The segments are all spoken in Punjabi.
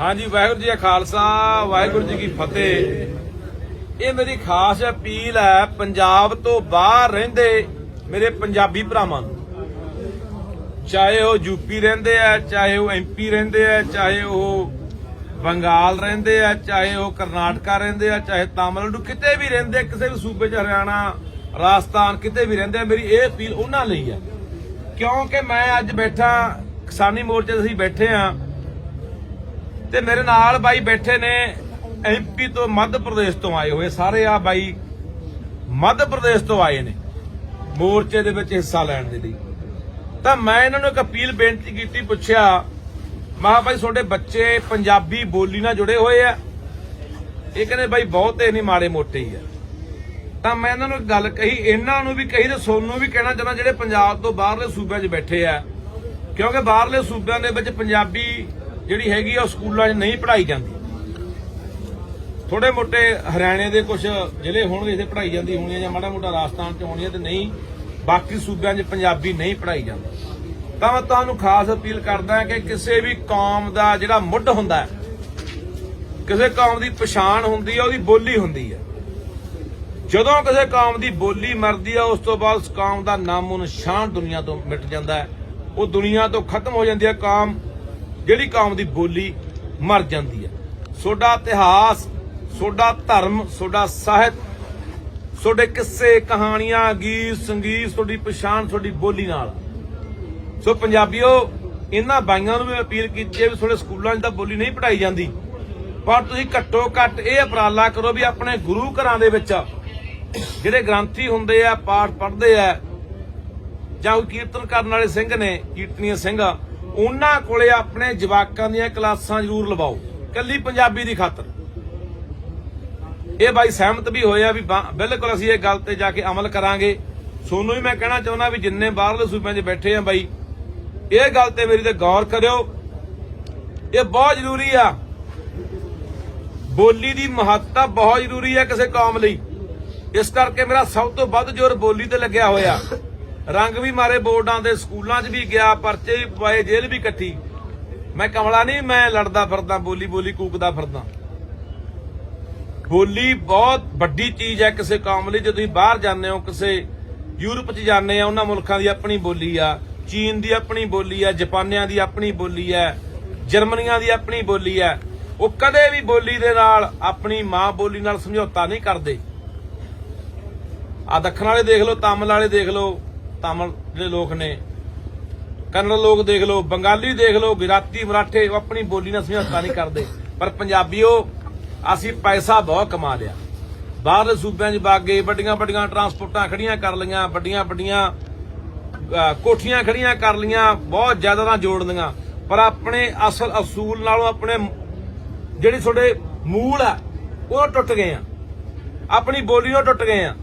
ਹਾਂਜੀ, ਵਾਹਿਗੁਰੂ ਜੀ ਕਾ ਖਾਲਸਾ, ਵਾਹਿਗੁਰੂ ਜੀ ਕੀ ਫਤਿਹ। ਇਹ ਮੇਰੀ ਖਾਸ ਅਪੀਲ ਹੈ, ਪੰਜਾਬ ਤੋਂ ਬਾਹਰ ਰਹਿੰਦੇ ਮੇਰੇ ਪੰਜਾਬੀ ਭਰਾਵਾਂ ਨੂੰ। ਚਾਹੇ ਉਹ ਯੂਪੀ ਰਹਿੰਦੇ ਆ, ਚਾਹੇ ਉਹ ਐਮਪੀ ਰਹਿੰਦੇ ਆ, ਚਾਹੇ ਉਹ ਬੰਗਾਲ ਰਹਿੰਦੇ ਆ, ਚਾਹੇ ਉਹ ਕਰਨਾਟਕਾ ਰਹਿੰਦੇ ਆ, ਚਾਹੇ ਤਾਮਿਲਨਾਡੂ ਕਿਤੇ ਵੀ ਰਹਿੰਦੇ ਕਿਸੇ ਵੀ ਸੂਬੇ 'ਚ ਹਰਿਆਣਾ, ਰਾਜਸਥਾਨ ਕਿਤੇ ਵੀ ਰਹਿੰਦੇ ਆ, ਮੇਰੀ ਇਹ ਅਪੀਲ ਉਹਨਾਂ ਲਈ ਆ ਕਿਉਂਕਿ ਮੈਂ ਅੱਜ ਬੈਠਾ, ਕਿਸਾਨੀ ਮੋਰਚੇ 'ਤੇ ਅਸੀਂ ਬੈਠੇ ਆ ਤੇ ਮੇਰੇ ਨਾਲ ਬਾਈ ਬੈਠੇ ਨੇ ਐਮਪੀ ਤੋਂ ਮੱਧ ਪ੍ਰਦੇਸ਼ ਤੋਂ ਆਏ ਹੋਏ। ਸਾਰੇ ਆ ਬਾਈ ਮੱਧ ਪ੍ਰਦੇਸ਼ ਤੋਂ ਆਏ ਨੇ, ਮੋਰਚੇ ਦੇ ਵਿੱਚ ਹਿੱਸਾ ਲੈਣ ਦੇ ਲਈ। ਤਾਂ ਮੈਂ ਇਹਨਾਂ ਨੂੰ ਇੱਕ ਅਪੀਲ ਬੇਨਤੀ ਕੀਤੀ, ਪੁੱਛਿਆ, ਮਾ ਭਾਈ ਤੁਹਾਡੇ ਬੱਚੇ ਪੰਜਾਬੀ ਬੋਲੀ ਨਾਲ ਜੁੜੇ ਹੋਏ ਆ। ਇਹ ਕਹਿੰਦੇ ਬਾਈ ਬਹੁਤੇ ਨਹੀਂ ਮਾੜੇ ਮੋਟੇ ਹੀ ਆ। ਤਾਂ ਮੈਂ ਇਹਨਾਂ ਨੂੰ ਗੱਲ ਕਹੀ, ਇਹਨਾਂ ਨੂੰ ਵੀ ਕਹੀ ਤੇ ਸੋਨੂੰ ਵੀ ਕਹਿਣਾ ਚਾਹੁੰਦਾ ਜਿਹੜੇ ਪੰਜਾਬ ਤੋਂ ਬਾਹਰਲੇ ਸੂਬਿਆਂ 'ਚ ਬੈਠੇ ਆ। ਕਿਉਂਕਿ ਬਾਹਰਲੇ ਸੂਬਿਆਂ ਦੇ ਵਿੱਚ ਪੰਜਾਬੀ ਜਿਹੜੀ ਹੈਗੀ ਆ ਉਹ ਸਕੂਲਾਂ 'ਚ ਨਹੀਂ ਪੜ੍ਹਾਈ ਜਾਂਦੀ। ਥੋੜੇ ਮੋਟੇ ਹਰਿਆਣੇ ਦੇ ਕੁਝ ਜ਼ਿਲ੍ਹੇ ਹੋਣਗੇ ਜਿੱਥੇ ਪੜ੍ਹਾਈ ਜਾਂਦੀ ਹੋਣੀ ਹੈ ਜਾਂ ਮਾੜਾ ਮੋਟਾ ਰਾਜਸਥਾਨ 'ਚ ਹੋਣੀ ਤੇ ਨਹੀਂ, ਬਾਕੀ ਸੂਬਿਆਂ 'ਚ ਪੰਜਾਬੀ ਨਹੀਂ ਪੜ੍ਹਾਈ ਜਾਂਦੀ। ਤਾਂ ਮੈਂ ਤੁਹਾਨੂੰ ਖਾਸ ਅਪੀਲ ਕਰਦਾ ਕਿ ਕਿਸੇ ਵੀ ਕੌਮ ਦਾ ਜਿਹੜਾ ਮੁੱਢ ਹੁੰਦਾ ਹੈ, ਕਿਸੇ ਕੌਮ ਦੀ ਪਛਾਣ ਹੁੰਦੀ ਹੈ ਉਹਦੀ ਬੋਲੀ ਹੁੰਦੀ ਹੈ ਜਦੋਂ ਕਿਸੇ ਕੌਮ ਦੀ ਬੋਲੀ ਮਰਦੀ ਹੈ ਉਸ ਤੋਂ ਬਾਅਦ ਉਸ ਕੌਮ ਦਾ ਨਾਮੋ ਨਿਸ਼ਾਨ ਦੁਨੀਆ ਤੋਂ ਮਿਟ ਜਾਂਦਾ ਹੈ। ਉਹ ਦੁਨੀਆ ਤੋਂ ਖਤਮ ਹੋ ਜਾਂਦੀ ਹੈ ਕੌਮ। ਜਿਹੜੀ ਕੌਮ ਦੀ ਬੋਲੀ ਮਰ ਜਾਂਦੀ ਹੈ। ਸੋਡਾ ਇਤਿਹਾਸ, ਸੋਡਾ ਧਰਮ, ਸੋਡਾ ਸਾਹਿਤ ਤੁਹਾਡੇ ਕਿੱਸੇ ਕਹਾਣੀਆਂ, ਗੀਤ, ਸੰਗੀਤ ਤੁਹਾਡੀ ਪਛਾਣ ਤੁਹਾਡੀ ਬੋਲੀ ਨਾਲ। ਸੋ ਪੰਜਾਬੀਓ, ਇਹਨਾਂ ਬਾਈਆਂ ਨੂੰ ਵੀ ਅਪੀਲ ਕੀਤੀ ਹੈ ਵੀ ਤੁਹਾਡੇ ਸਕੂਲਾਂ 'ਚ ਤਾਂ ਬੋਲੀ ਨਹੀਂ ਪੜਾਈ ਜਾਂਦੀ। ਪਰ ਤੁਸੀਂ ਘੱਟੋ ਘੱਟ ਇਹ ਅਪਰਾਲਾ ਕਰੋ ਵੀ ਆਪਣੇ ਗੁਰੂ ਘਰਾਂ ਦੇ ਵਿੱਚ ਜਿਹੜੇ ਗ੍ਰੰਥੀ ਹੁੰਦੇ ਆ, ਪਾਠ ਪੜ੍ਹਦੇ ਆ, ਜਾਂ ਕੋਈ ਕੀਰਤਨ ਕਰਨ ਵਾਲੇ ਸਿੰਘ ਨੇ ਕੀਰਤਨੀय ਸਿੰਘ ਉਹਨਾਂ ਕੋਲੇ ਆਪਣੇ ਜਵਾਕਾਂ ਦੀਆਂ ਕਲਾਸਾਂ ਜ਼ਰੂਰ ਲਵਾਓ ਕੱਲੀ ਪੰਜਾਬੀ ਦੀ ਖਾਤਰ। ਇਹ ਬਾਈ ਸਹਿਮਤ ਵੀ ਹੋਇਆ ਵੀ ਬਿਲਕੁਲ ਅਸੀਂ ਇਹ ਗੱਲ ਤੇ ਜਾ ਕੇ ਅਮਲ ਕਰਾਂਗੇ। ਸੋਨੂੰ ਵੀ ਮੈਂ ਕਹਿਣਾ ਚਾਹੁੰਦਾ ਵੀ ਜਿੰਨੇ ਬਾਹਰਲੇ ਸੂਬਿਆਂ 'ਚ ਬੈਠੇ ਆ ਬਾਈ, ਇਹ ਗੱਲ ਤੇ ਮੇਰੀ ਤੇ ਗੌਰ ਕਰਿਓ। ਇਹ ਬਹੁਤ ਜ਼ਰੂਰੀ ਆ। ਬੋਲੀ ਦੀ ਮਹੱਤਤਾ ਬਹੁਤ ਜ਼ਰੂਰੀ ਹੈ ਕਿਸੇ ਕੌਮ ਲਈ। ਇਸ ਕਰਕੇ ਮੇਰਾ ਸਭ ਤੋਂ ਵੱਧ ਜ਼ੋਰ ਬੋਲੀ ਤੇ ਲੱਗਿਆ ਹੋਇਆ। ਰੰਗ ਵੀ ਮਾਰੇ ਬੋਰਡਾਂ ਦੇ, ਸਕੂਲਾਂ 'ਚ ਵੀ ਗਿਆ, ਪਰਚੇ ਵੀ ਪਵਾਏ, ਜੇਲ੍ਹ ਵੀ ਇਕੱਠੀ ਮੈਂ ਕਮਲਾ ਨਹੀਂ, ਮੈਂ ਲੜਦਾ ਫਿਰਦਾ, ਬੋਲੀ ਬੋਲੀ ਕੂਕਦਾ ਫਿਰਦਾ। ਬੋਲੀ ਬਹੁਤ ਵੱਡੀ ਚੀਜ਼ ਹੈ ਕਿਸੇ ਕੌਮ ਲਈ, ਜੇ ਤੁਸੀਂ ਬਾਹਰ ਜਾਂਦੇ ਹੋ, ਕਿਸੇ ਯੂਰਪ 'ਚ ਜਾਂਦੇ ਆ ਉਹਨਾਂ ਮੁਲਕਾਂ ਦੀ ਆਪਣੀ ਬੋਲੀ ਆ, ਚੀਨ ਦੀ ਆਪਣੀ ਬੋਲੀ ਆ, ਜਾਪਾਨੀਆਂ ਦੀ ਆਪਣੀ ਬੋਲੀ ਹੈ ਜਰਮਨੀਆਂ ਦੀ ਆਪਣੀ ਬੋਲੀ ਹੈ ਉਹ ਕਦੇ ਵੀ ਬੋਲੀ ਦੇ ਨਾਲ ਆਪਣੀ ਮਾਂ ਬੋਲੀ ਨਾਲ ਸਮਝੌਤਾ ਨਹੀਂ ਕਰਦੇ। ਆ ਦੱਖਣ ਵਾਲੇ ਦੇਖ ਲਓ, ਤਾਮਿਲ ਵਾਲੇ ਦੇਖ ਲਓ ਤਾਮਿਲ ਜਿਹੜੇ ਲੋਕ ਨੇ। ਕੰਨੜ ਲੋਕ ਦੇਖ ਲਓ, ਬੰਗਾਲੀ ਦੇਖ ਲਓ, ਗੁਜਰਾਤੀ, ਮਰਾਠੇ ਆਪਣੀ ਬੋਲੀ ਨਾਲ ਸਮਝੌਤਾ ਨਹੀਂ ਕਰਦੇ। ਪਰ ਪੰਜਾਬੀਓ, ਅਸੀਂ ਪੈਸਾ ਬਹੁਤ ਕਮਾ ਲਿਆ। ਬਾਹਰਲੇ ਸੂਬਿਆਂ 'ਚ ਬਾਗੇ, ਵੱਡੀਆਂ ਵੱਡੀਆਂ ਟਰਾਂਸਪੋਰਟਾਂ ਖੜੀਆਂ ਕਰ ਲਈਆਂ, ਵੱਡੀਆਂ ਵੱਡੀਆਂ ਕੋਠੀਆਂ ਖੜੀਆਂ ਕਰ ਲਈਆਂ, ਬਹੁਤ ਜ਼ਿਆਦਾ ਨਾ ਜੋੜ ਲਈਆਂ। ਪਰ ਆਪਣੇ ਅਸਲ ਅਸੂਲ ਨਾਲੋਂ ਆਪਣੇ ਜਿਹੜੀ ਤੁਹਾਡੇ ਮੂਲ ਆ, ਉਹ ਟੁੱਟ ਗਏ ਆ। ਆਪਣੀ ਬੋਲੀ ਉਹ ਟੁੱਟ ਗਏ ਆ।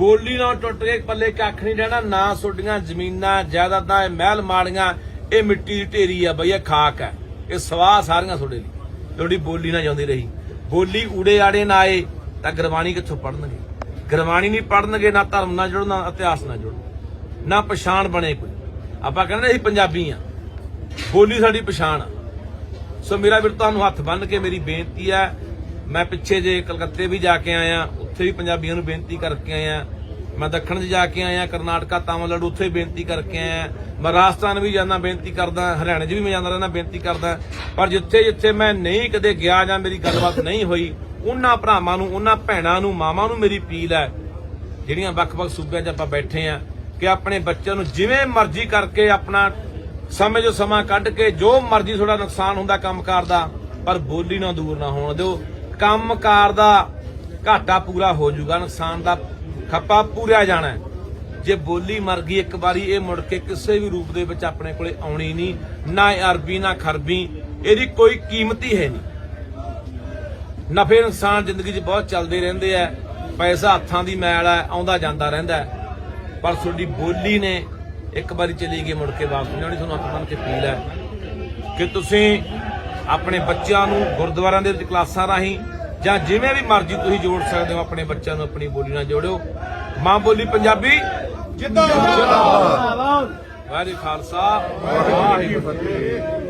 ਬੋਲੀ ਨਾਲ ਟੁੱਟ ਗਏ ਪੱਲੇ ਕੱਖ ਨਹੀਂ ਰਹਿਣਾ, ਨਾ ਤੁਹਾਡੀਆਂ ਜ਼ਮੀਨਾਂ ਜਾਇਦਾਦਾਂ ਇਹ ਮਹਿਲ ਮਾੜੀਆਂ, ਇਹ ਮਿੱਟੀ ਦੀ ਢੇਰੀ ਆ ਬਈ, ਇਹ ਖਾਕ ਹੈ ਇਹ ਸਵਾਹ ਸਾਰੀਆਂ ਤੁਹਾਡੇ ਲਈ। ਤੁਹਾਡੀ ਬੋਲੀ ਨਾ ਜਾਂਦੀ ਰਹੀ। ਬੋਲੀ ਊੜੇ ਆੜੇ ਨਾ ਆਏ, ਤਾਂ ਗੁਰਬਾਣੀ ਕਿੱਥੋਂ ਪੜਨਗੇ ਗੁਰਬਾਣੀ ਨਹੀਂ ਪੜਨਗੇ ਨਾ ਧਰਮ ਨਾਲ ਜੁੜੋ, ਨਾ ਇਤਿਹਾਸ ਨਾਲ ਜੁੜੋ। ਨਾ ਪਛਾਣ ਬਣੇ ਕੋਈ। ਆਪਾਂ ਕਹਿੰਦੇ ਅਸੀਂ ਪੰਜਾਬੀ ਆ। ਬੋਲੀ ਸਾਡੀ ਪਛਾਣ ਆ। ਸੋ ਮੇਰਾ ਵੀਰ, ਤੁਹਾਨੂੰ ਹੱਥ ਬੰਨ ਕੇ ਮੇਰੀ ਬੇਨਤੀ ਹੈ ਮੈਂ ਪਿੱਛੇ ਜੇ ਕਲਕੱਤੇ ਵੀ ਜਾ ਕੇ ਆਇਆ ਉੱਥੇ ਵੀ ਪੰਜਾਬੀਆਂ ਨੂੰ ਬੇਨਤੀ ਕਰਕੇ ਆਇਆ ਮੈਂ ਦੱਖਣ 'ਚ ਜਾ ਕੇ ਆਇਆ, ਕਰਨਾਟਕਾ, ਤਾਮਿਲਨਾਡੂ, ਉੱਥੇ ਬੇਨਤੀ ਕਰਕੇ ਆਇਆ। ਮੈਂ ਰਾਜਸਥਾਨ ਵੀ ਜਾਂਦਾ, ਬੇਨਤੀ ਕਰਦਾ, ਹਰਿਆਣੇ 'ਚ ਵੀ ਮੈਂ ਜਾਂਦਾ ਰਹਿੰਦਾ, ਬੇਨਤੀ ਕਰਦਾ। ਪਰ ਜਿੱਥੇ ਜਿੱਥੇ ਮੈਂ ਨਹੀਂ ਕਦੇ ਗਿਆ ਜਾਂ ਮੇਰੀ ਗੱਲਬਾਤ ਨਹੀਂ ਹੋਈ, ਉਹਨਾਂ ਭਰਾਵਾਂ ਨੂੰ, ਉਹਨਾਂ ਭੈਣਾਂ ਨੂੰ, ਮਾਵਾਂ ਨੂੰ ਮੇਰੀ ਅਪੀਲ ਹੈ, ਜਿਹੜੀਆਂ ਵੱਖ-ਵੱਖ ਸੂਬਿਆਂ 'ਚ ਆਪਾਂ ਬੈਠੇ ਆ, ਕਿ ਆਪਣੇ ਬੱਚਿਆਂ ਨੂੰ ਜਿਵੇਂ ਮਰਜ਼ੀ ਕਰਕੇ ਆਪਣਾ ਸਮੇਂ ਜੋ ਸਮਾਂ ਕੱਢ ਕੇ ਜੋ ਮਰਜ਼ੀ ਥੋੜਾ ਨੁਕਸਾਨ ਹੁੰਦਾ ਕੰਮਕਾਰ ਦਾ, ਪਰ ਬੋਲੀ ਨਾ ਦੂਰ ਨਾ ਹੋਣ ਦਿਓ। ਕੰਮਕਾਰ ਦਾ ਘਾਟਾ ਪੂਰਾ ਹੋ ਜਾਊਗਾ, ਨੁਕਸਾਨ ਦਾ ਖੱਪਾ ਪੂਰਾ ਜਾਣਾ ਜੇ ਬੋਲੀ ਮਰ ਗਈ ਇੱਕ ਵਾਰੀ, ਇਹ ਮੁੜ ਕੇ ਕਿਸੇ ਵੀ ਰੂਪ ਦੇ ਵਿੱਚ ਆਪਣੇ ਕੋਲੇ ਆਉਣੀ ਨਹੀਂ, ਨਾ ਇਹ ਅਰਬੀ, ਨਾ ਖਰਬੀ, ਇਹਦੀ ਕੋਈ ਕੀਮਤ ਹੀ ਹੈ ਨਹੀਂ। ਨਫੇ ਨੁਕਸਾਨ ਜ਼ਿੰਦਗੀ 'ਚ ਬਹੁਤ ਚੱਲਦੇ ਰਹਿੰਦੇ ਆ, ਪੈਸਾ ਹੱਥਾਂ ਦੀ ਮੈਲ ਹੈ ਆਉਂਦਾ ਜਾਂਦਾ ਰਹਿੰਦਾ ਪਰ ਤੁਹਾਡੀ ਬੋਲੀ ਨੇ ਇੱਕ ਵਾਰੀ ਚਲੀ ਗਈ, ਮੁੜ ਕੇ ਵਾਪਸ ਨਹੀਂ ਆਉਣੀ, ਤੁਹਾਨੂੰ ਹੱਥ ਬੰਨ ਕੇ ਅਪੀਲ ਹੈ ਕਿ ਤੁਸੀਂ ਆਪਣੇ ਬੱਚਿਆਂ ਨੂੰ ਗੁਰਦੁਆਰਿਆਂ ਦੇ ਵਿੱਚ ਕਲਾਸਾਂ ਰਾਹੀਂ ਜਾਂ ਜਿਵੇਂ ਵੀ ਮਰਜ਼ੀ ਤੁਸੀਂ ਜੋੜ ਸਕਦੇ ਹੋ ਆਪਣੇ ਬੱਚਿਆਂ ਨੂੰ ਆਪਣੀ ਬੋਲੀ ਨਾਲ ਜੋੜਿਓ। ਮਾਂ ਬੋਲੀ ਪੰਜਾਬੀ? ਜਿੰਦਾਬਾਦ। ਵਾਹਿਗੁਰੂ ਖਾਲਸਾ। ਵਾਹਿਗੁਰੂ ਫਤਿਹ।